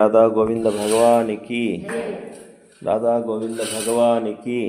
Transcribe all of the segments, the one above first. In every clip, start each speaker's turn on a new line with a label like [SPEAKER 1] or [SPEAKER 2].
[SPEAKER 1] రాధా గోవింద భగవానికి రాధా గోవింద భగవానికి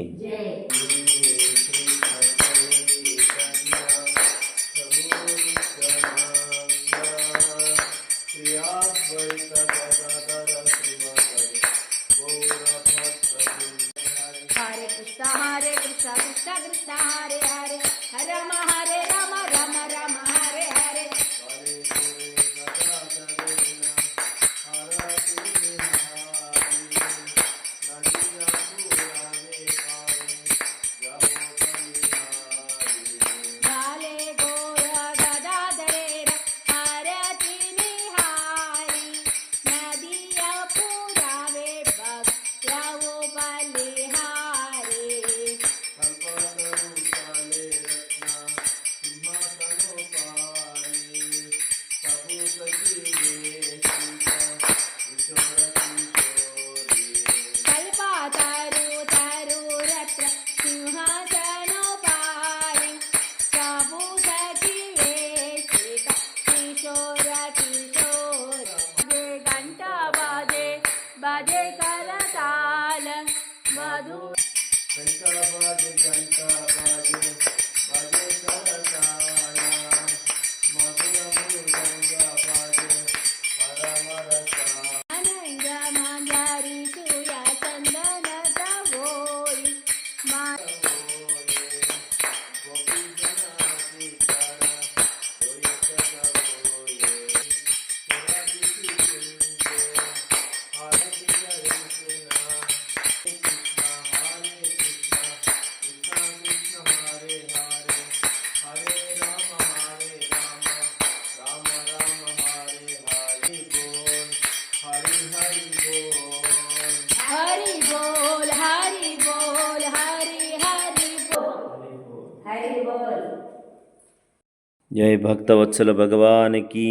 [SPEAKER 1] జై భక్తవత్సల భగవానికి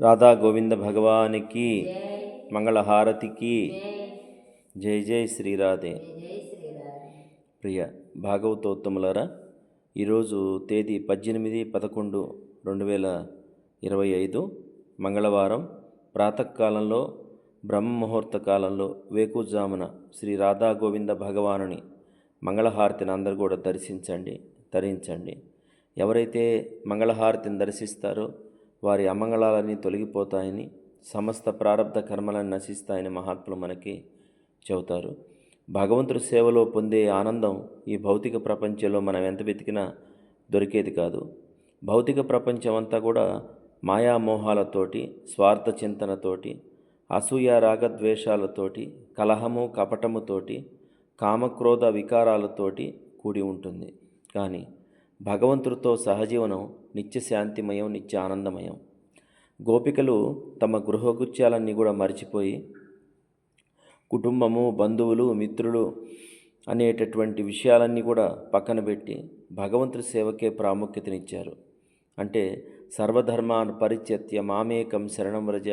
[SPEAKER 1] రాధా గోవింద భగవానికి మంగళహారతికి. జై జై శ్రీరాధే. ప్రియ భాగవతోత్తములరా ఈరోజు తేదీ పద్దెనిమిది పదకొండు రెండు వేల ఇరవై ఐదు మంగళవారం ప్రాతకాలంలో బ్రహ్మముహూర్త కాలంలో వేకుజామున శ్రీ రాధా గోవింద భగవానుని మంగళహారతిని అందరూ కూడా దర్శించండి ధరించండి ఎవరైతే మంగళహారతిని దర్శిస్తారో వారి అమంగళాలన్నీ తొలగిపోతాయని సమస్త ప్రారంధ కర్మలను నశిస్తాయని మహాత్ములు మనకి చెబుతారు. భగవంతుడి సేవలో పొందే ఆనందం ఈ భౌతిక ప్రపంచంలో మనం ఎంత వెతికినా దొరికేది కాదు. భౌతిక ప్రపంచం అంతా కూడా మాయామోహాలతోటి స్వార్థ చింతనతోటి అసూయ రాగద్వేషాలతోటి కలహము కపటముతోటి కామక్రోధ వికారాలతోటి కూడి ఉంటుంది. కానీ భగవంతుడితో సహజీవనం నిత్య శాంతిమయం నిత్య ఆనందమయం గోపికలు తమ గృహగుత్యాలన్నీ కూడా మర్చిపోయి కుటుంబము బంధువులు మిత్రులు అనేటటువంటి విషయాలన్నీ కూడా పక్కన పెట్టి భగవంతుడి సేవకే ప్రాముఖ్యతనిచ్చారు. అంటే సర్వధర్మాన్ పరిత్యత్య మామేకం శరణం వ్రజ.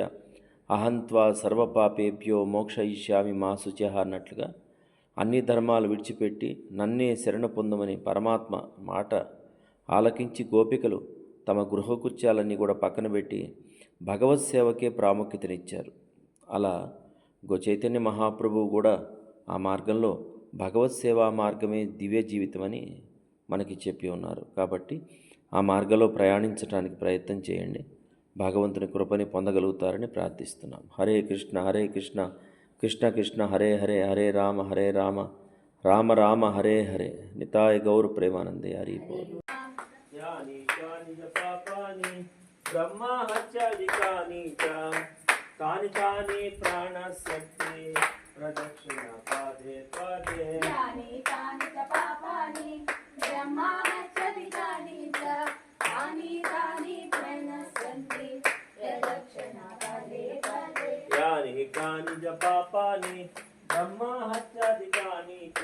[SPEAKER 1] అహంత్వా సర్వపాపేభ్యో మోక్షయిష్యామి మా శుచ అన్నట్లుగా అన్ని ధర్మాలు విడిచిపెట్టి నన్నే శరణ పొందమని పరమాత్మ మాట ఆలకించి గోపికలు తమ గృహకృత్యాలన్నీ కూడా పక్కన పెట్టి భగవత్ సేవకే ప్రాముఖ్యతనిచ్చారు. అలా గో చైతన్య మహాప్రభువు కూడా ఆ మార్గంలో భగవత్ సేవా మార్గమే దివ్య జీవితమని మనకి చెప్పి ఉన్నారు. కాబట్టి ఆ మార్గంలో ప్రయాణించడానికి ప్రయత్నం చేయండి. భగవంతుని కృపని పొందగలుగుతారని ప్రార్థిస్తున్నాం. హరే కృష్ణ హరే కృష్ణ. కృష్ణ కృష్ణ హరే హరే హరే రామ హరే రామ. రామ రామ హరే హరే. నితాయ గౌర ప్రేమానందే హరి ప్రాణశక్తి ప్రదక్షిణ పాదే పాదే.
[SPEAKER 2] कानि जपापानि ब्रह्महत्यादिकानि च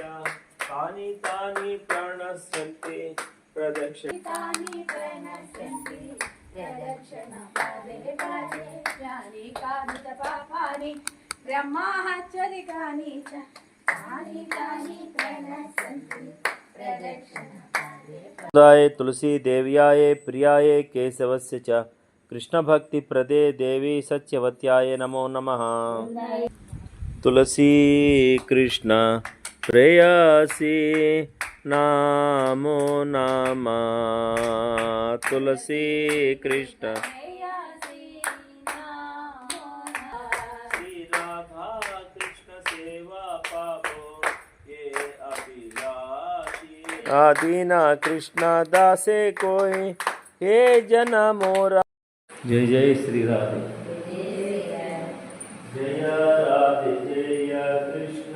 [SPEAKER 2] तानि तानि प्रणश्यन्ते प्रदक्षितानि प्रणश्यन्ते प्रदक्षिणपादे पादे
[SPEAKER 1] तुलसी देव्याय प्रियाय केशवस्य च। कृष्णभक्तिप्रदे देवी सत्यवत्याय नमो नमः। तुलसी कृष्ण प्रेयसी नामो नाम। तुलसी कृष्ण। आदिना कृष्ण दासे कोई हे जन मोरा। जय जय श्री राधे। जय राधे जय कृष्ण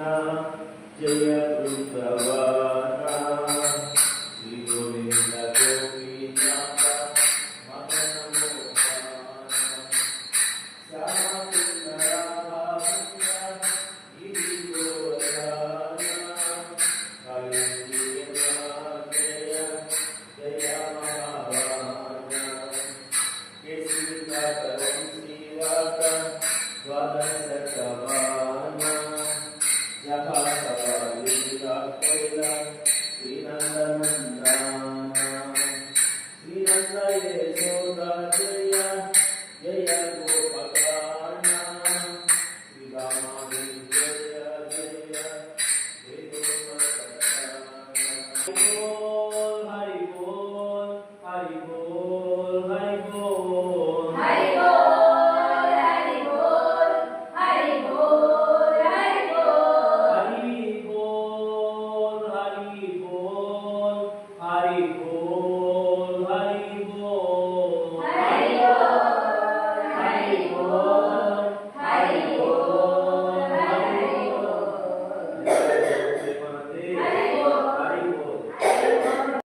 [SPEAKER 1] जय वृंदवाना Jabba, Jabba, Jabba,